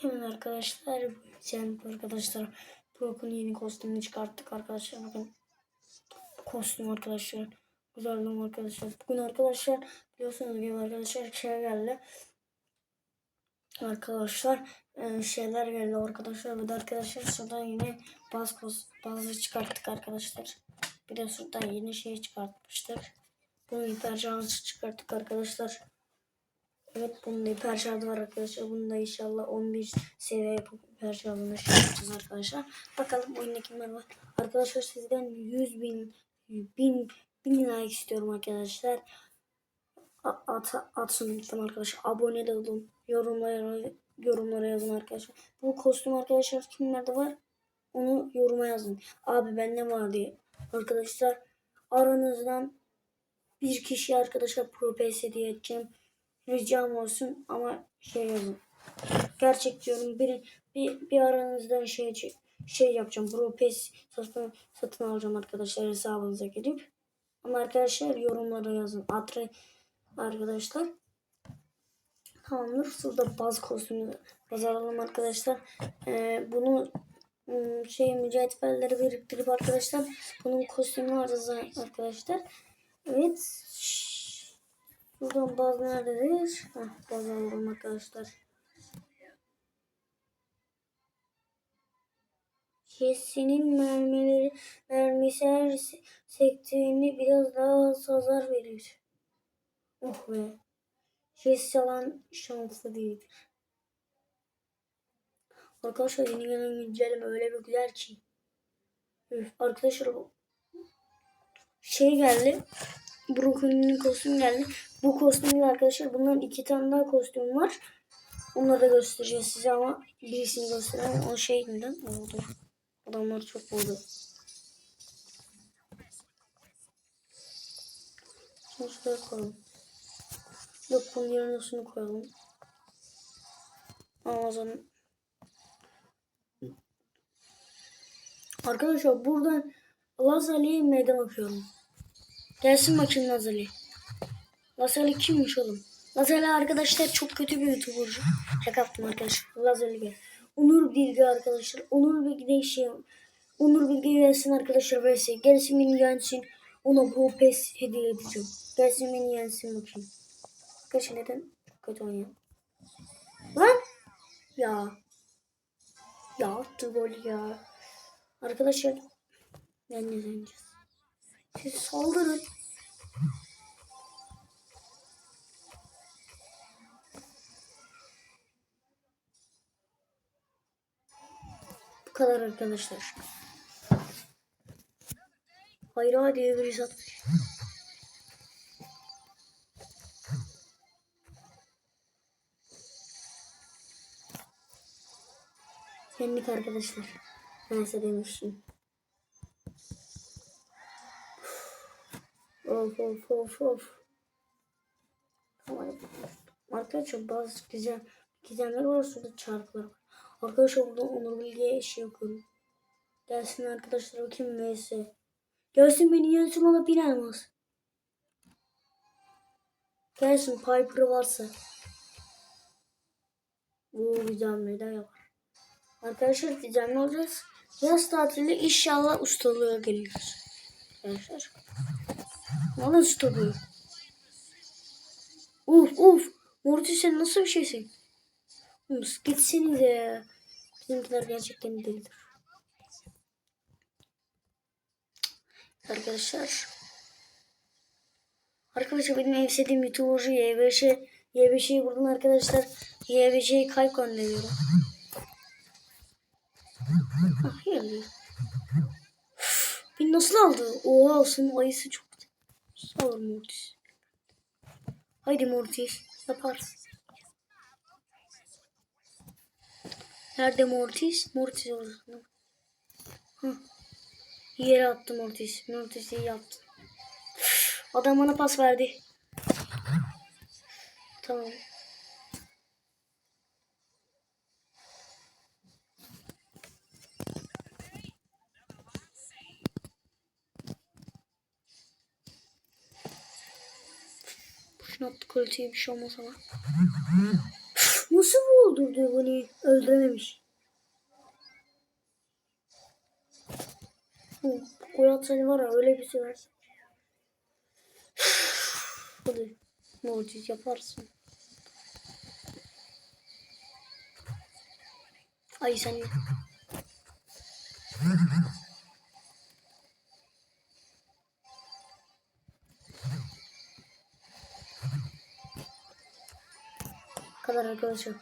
Hemen arkadaşlar yani arkadaşlar Brock'un yeni kostümünü çıkarttık arkadaşlar. Bakın kostüm arkadaşlar güzelliğim arkadaşlar. Bugün arkadaşlar biliyorsunuz gibi arkadaşlar şey geldi. Arkadaşlar e, şeyler geldi arkadaşlar. De arkadaşlar şuradan yine bazı bazı çıkarttık arkadaşlar. Bir de şuradan yeni şey çıkartmıştık bunu hiper şansı çıkarttık arkadaşlar Evet bunun da hiper şarjı var arkadaşlar. Bunu da inşallah 11 seviye yapıp hiper şarjını şey yapacağız arkadaşlar. Bakalım oyunda kimler var. Arkadaşlar sizden 100 bin, bin, bin like istiyorum arkadaşlar. At, atsın lütfen arkadaşlar. Abone olun. Yorumlara, yorumlara yazın arkadaşlar. Bu kostüm arkadaşlar kimlerde var? Onu yoruma yazın. Abi bende var diye. Arkadaşlar aranızdan bir kişi arkadaşlar pro PS hediye edeceğim ricam olsun ama şey yazın. Gerçek diyorum bir, bir, bir aranızdan şey şey yapacağım. Pro PES satın, satın alacağım arkadaşlar hesabınıza girip. Ama arkadaşlar yorumlara yazın. Atre arkadaşlar. Tamamdır. Şurada baz kostümü baz alalım arkadaşlar. Ee, bunu ım, şey mücadeleleri biriktirip arkadaşlar bunun kostümünü alacağız arkadaşlar. Evet. Buradan baz nerededir? Heh, baz alalım arkadaşlar. Jesse'nin mermileri mermisi her se- sektiğini biraz daha az hasar verir. Oh be. Jesse alan şanslı değildir. Arkadaşlar yeni gelen güncelleme öyle bir güzel ki. Üf, arkadaşlar şey geldi. Brookhaven'in kostümü geldi. Bu kostümün arkadaşlar bunların iki tane daha kostüm var. Onları da göstereceğiz size ama birisini göstereyim. O şeyinden oldu. Adamlar çok oldu. Şunu şuraya koyalım. Yok bunun yerine şunu koyalım. Amazon. Arkadaşlar buradan Lazali'ye meydan okuyorum. Gelsin bakayım Lazali. Lazali kimmiş oğlum? Lazali arkadaşlar çok kötü bir youtubercu. Şaka yaptım arkadaşlar. Lazali gel. Onur Bilge arkadaşlar. Onur Bilge şey. Onur Bilge gelsin arkadaşlar vs. Gelsin beni yensin. Ona bu pes hediye edeceğim. Gelsin beni yensin bakayım. Arkadaşlar neden kötü oynuyor? Lan! Ya. Ya attı gol ya. Arkadaşlar ben ne deneyeceğiz? Siz saldırın. Bu kadar arkadaşlar. Hayır hadi öbürü satmış. Yendik arkadaşlar. Neyse demiştim. Of of of of. Arkadaşlar bazı güzel gizemler var çarklar var. Arkadaşlar burada Onur Bilge'ye şey yapıyorum. Gelsin arkadaşlar bakayım neyse. Gelsin beni ona bin elmas. Gelsin Piper varsa. Bu güzel de yapar. Arkadaşlar güzel olacağız. Yaz tatili inşallah ustalığa geliyoruz. Arkadaşlar. Bana ustalığı. Uf uf. Morty sen nasıl bir şeysin? Oğlum gitsenize. Bizimkiler gerçekten delidir. Arkadaşlar. Arkadaşlar benim en sevdiğim YouTuber'cu YBŞ. YBŞ'yi buradan arkadaşlar. YBŞ'yi kalp gönderiyorum. Ah, hayır. Beni nasıl aldı? Oha senin ayısı çok. Sağ ol Mortis. Haydi Mortis. Yaparsın. Nerede Mortis? Mortis orada. Hı. Yere attı Mortis. Mortis iyi yaptı. Adam bana pas verdi. Tamam. Çikolataya bir şey olmaz ama. Nasıl bu öldürdü bunu? Öldürememiş. Kurat seni var ya öyle bir şey var. Hadi muciz yaparsın. Ay sen. kadar arkadaşlar.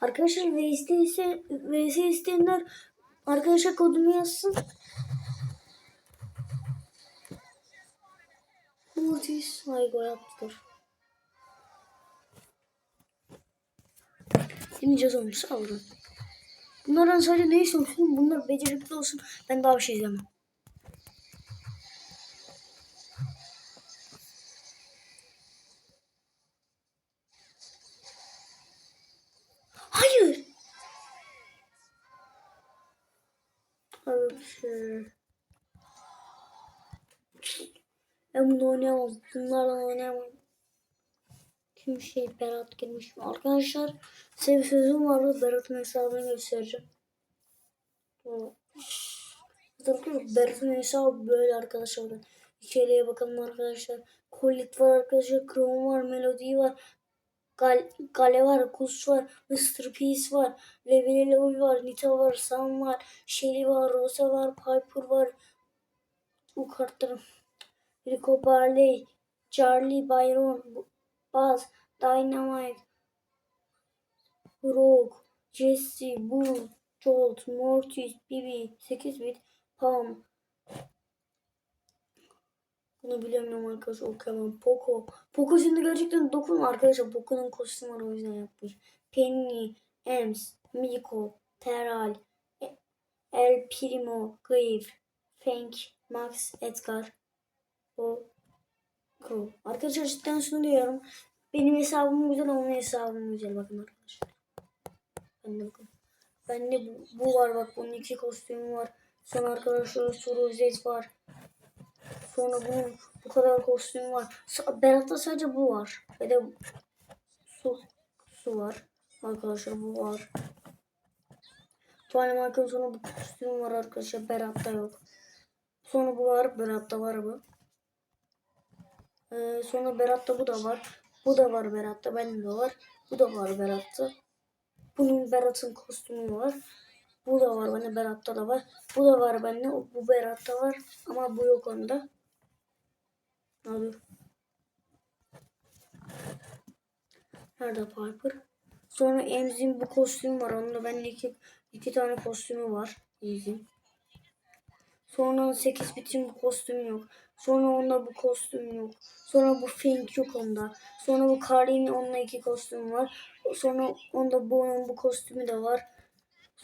Arkadaşlar VS'de ise VS isteyenler arkadaşlar kodumu yazsın. Mortis. Ay gol attılar. Demeyeceğiz onu sağırın. Bunlardan sadece ne istiyorsun? Bunlar becerikli olsun. Ben daha bir şey izlemem. Şey. Ben bunu oynayamam. Bunlarla oynayamam. Kim şey Berat girmiş mi? Arkadaşlar size bir sözüm vardı. Berat'ın hesabını göstereceğim. Arkadaşlar Berat'ın hesabı böyle arkadaşlar. İçeriye bakalım arkadaşlar. Collit var arkadaşlar. Chrome var. Melody var. Gal Gale var. Kus var. Mr. Peace var. Level Level var. Nita var. Sam var. Shelly var. Rosa var. Piper var. Bu kartların Rico Barley, Charlie Byron, Buzz, Dynamite, Rogue, Jesse, Bull, Jolt, Mortis, Bibi, 8 bit, Pam. Bunu bilemiyorum arkadaşlar okuyamam. Poco. Poco şimdi gerçekten dokun arkadaşlar. Poco'nun kostümü o yüzden yapmış. Penny, Ems, Miko, Teral, E- El Primo, Grave, Frank, Max, Edgar, o Crow. Arkadaşlar cidden şunu diyorum. Benim hesabım güzel onun hesabım güzel bakın arkadaşlar. Ben de bakın. Bende bu, bu var bak bunun iki kostümü var. Sonra arkadaşlar Suru Zed var. Sonra bunun bu kadar kostümü var. Berat'ta sadece bu var. Ve de su, su var. Arkadaşlar bu var. Tuvalet Michael sonra bu kostüm var arkadaşlar. Berat'ta yok. Sonra bu var. Berat'ta var bu. Ee, sonra Berat'ta bu da var. Bu da var Berat'ta. Benim de var. Bu da var Berat'ta. Bunun Berat'ın kostümü var. Bu da var bende Berat'ta da var. Bu da var bende. Bu Berat'ta var. Ama bu yok onda. Dur. Nerede Piper? Sonra Emzin bu kostüm var. Onda bende iki, iki tane kostümü var. Emzin. Sonra 8 bitim bu kostüm yok. Sonra onda bu kostüm yok. Sonra bu Fink yok onda. Sonra bu Karin onunla iki kostüm var. Sonra onda bu onun bu kostümü de var.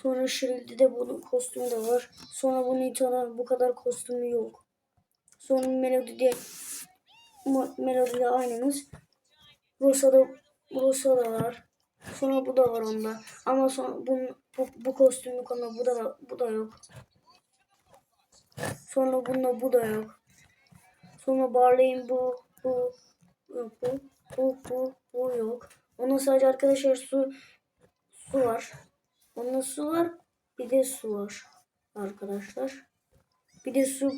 Sonra Shield'de de bunun kostümü de var. Sonra bu Nita'da bu kadar kostümü yok. Sonra Melody'de Ma- Melody'de aynımız. Rosa'da Rosa da var. Sonra bu da var onda. Ama sonra bu, bu, bu kostüm yok onda. Bu da bu da yok. Sonra bunda bu da yok. Sonra Barley'in bu, bu, yok bu, bu, bu, bu yok. Onun sadece arkadaşlar su, su var. Onda su var, bir de su var arkadaşlar. Bir de su,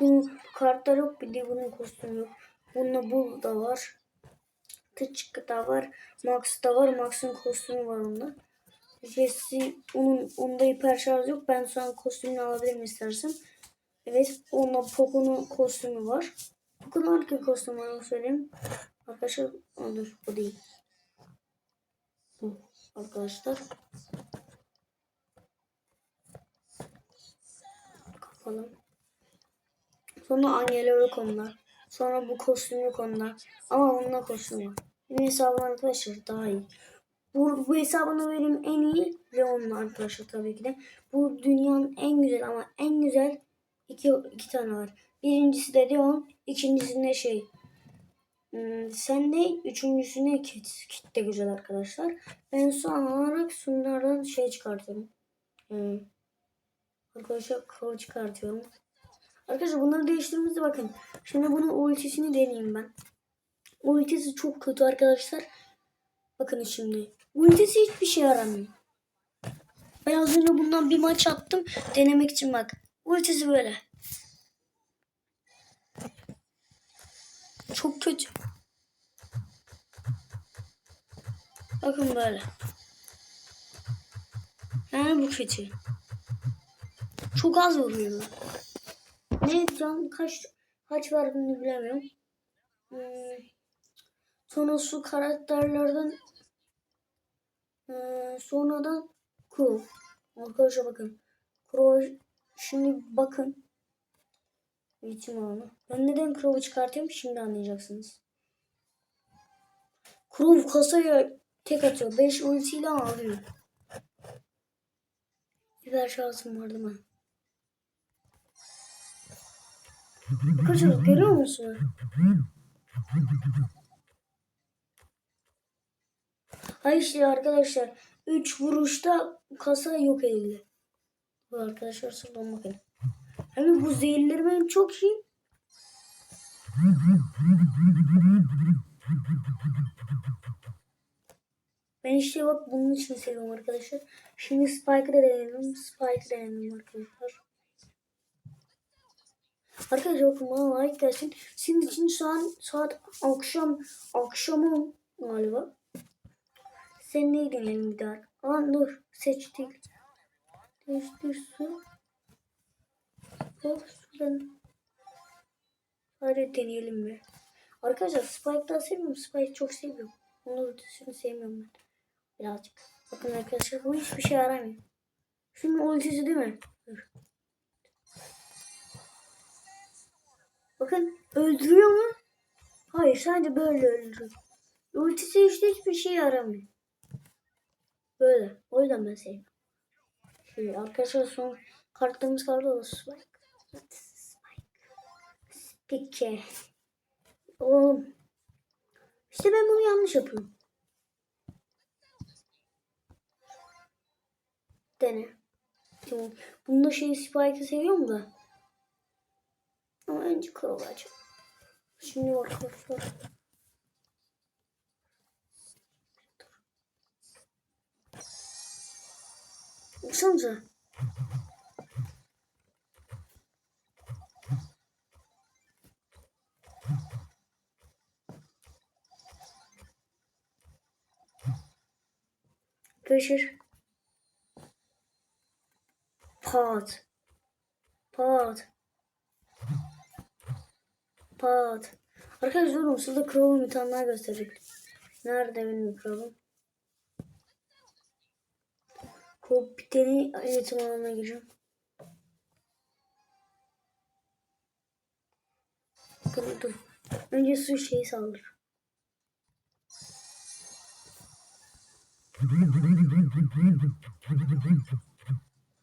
bu kartlar yok, bir de bunun kostümü yok. Bunda bu da var. Tıçkı da var, Max da var. Max'ın kostümü var onda. Jesse, onun, onda hiper şarj yok. Ben sana kostümünü alabilirim istersen. Evet, onda Poco'nun kostümü var. Poco'nun hangi kostümü var söyleyeyim. Arkadaşlar, dur bu değil. Bu arkadaşlar. Kapalı. Sonra Angela yok onda. Sonra bu kostüm yok onda. Ama onunla kostüm var. Benim hesabım arkadaşlar daha iyi. Bu, bu hesabını benim en iyi ve onun arkadaşlar tabii ki de. Bu dünyanın en güzel ama en güzel iki, iki tane var. Birincisi de Leon, ikincisinde şey hmm, sen ne? Üçüncüsüne kit. Kit de güzel arkadaşlar. Ben son olarak şunlardan şey çıkartıyorum. Hmm. Arkadaşlar kol çıkartıyorum. Arkadaşlar bunları değiştirmemize bakın. Şimdi bunun ultisini deneyeyim ben. Ultisi çok kötü arkadaşlar. Bakın şimdi. Ultisi hiçbir şey yaramıyor. Ben az önce bundan bir maç attım. Denemek için bak. Ultisi böyle. Çok kötü. Bakın böyle. Yani bu kötü. Çok az vuruyor. Ne can kaç kaç verdiğini bilemiyorum. Hmm. Sonra su karakterlerden ee, sonradan Crow. Arkadaşlar bakın. Crow şimdi bakın. Eğitim alanı. Ben neden Crow'u çıkartıyorum şimdi anlayacaksınız. Crow kasaya tek atıyor. 5 ultiyle alıyor. Biber şansım vardı mı? Arkadaşlar görüyor musunuz? Hayır işte arkadaşlar 3 vuruşta kasa yok edildi. Bu arkadaşlar şuradan bakın. Hem bu zehirleri benim çok iyi. Ben işte bak bunun için seviyorum arkadaşlar. Şimdi Spike'ı da deneyelim. Spike'ı deneyelim arkadaşlar. Arkadaşlar bana like gelsin. Sizin için şu an saat akşam akşamım galiba. Sen neyi deneyelim bir daha? Aa dur seçtik. Değiştir su. Yok sudan. Hadi deneyelim bir. Arkadaşlar Spike'dan sevmiyorum. Spike çok seviyorum. Onu ötesini sevmiyorum ben. Birazcık. Bakın arkadaşlar bu hiçbir şey yaramıyor. Şunun ultisi değil mi? Dur. Bakın öldürüyor mu? Hayır sadece böyle öldürüyor. Ultisi işte hiçbir şey yaramıyor. Böyle. O yüzden ben sevmiyorum. Şimdi arkadaşlar son kartlarımız kaldı o Spike. Spike. Spike. Oğlum. İşte ben bunu yanlış yapıyorum. Dene. Tamam. Bunda şey Spike'ı seviyorum da. Ama önce açalım. Şimdi arkadaşlar. Baksanıza. Arkadaşlar. Pat. Pat. Pat. Arkadaşlar şurada Crow'un daha gösterecek. Nerede benim Crow'um? Crow bir tane eğitim alanına gireceğim. Dur dur. Önce su şeyi saldır.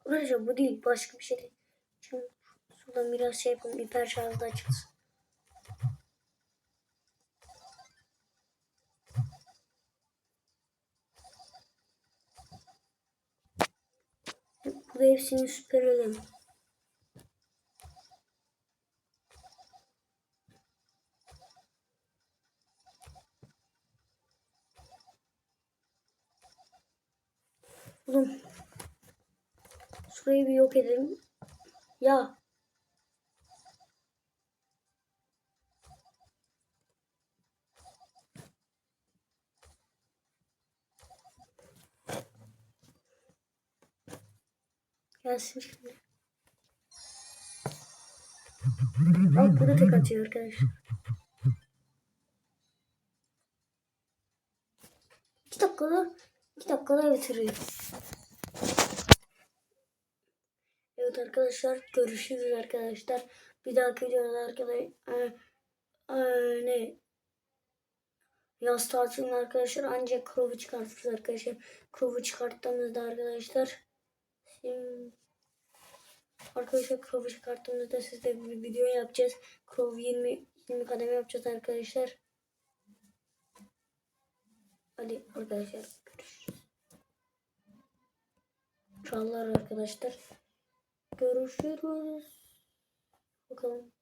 Arkadaşlar bu değil. Başka bir şey değil. Şimdi şuradan biraz şey yapalım. Hiper şarjda açılsın. Bu hepsini süper edelim. Oğlum. Şurayı bir yok edelim. Ya. Gelsin şimdi. Bak bu da tek atıyor arkadaşlar. İki dakikada, iki dakikada bitiriyor. Evet arkadaşlar görüşürüz arkadaşlar. Bir dahaki videoda arkadaşlar e, e, ne yaz tatilinde arkadaşlar ancak Crow'u çıkartırız arkadaşlar. Crow'u çıkarttığımızda arkadaşlar şimdi arkadaşlar Crow'u çıkarttığımızda sizle bir video yapacağız. Crow 20 20 kademe yapacağız arkadaşlar. Hadi arkadaşlar görüşürüz. Çağlar arkadaşlar. Görüşürüz. Bakalım.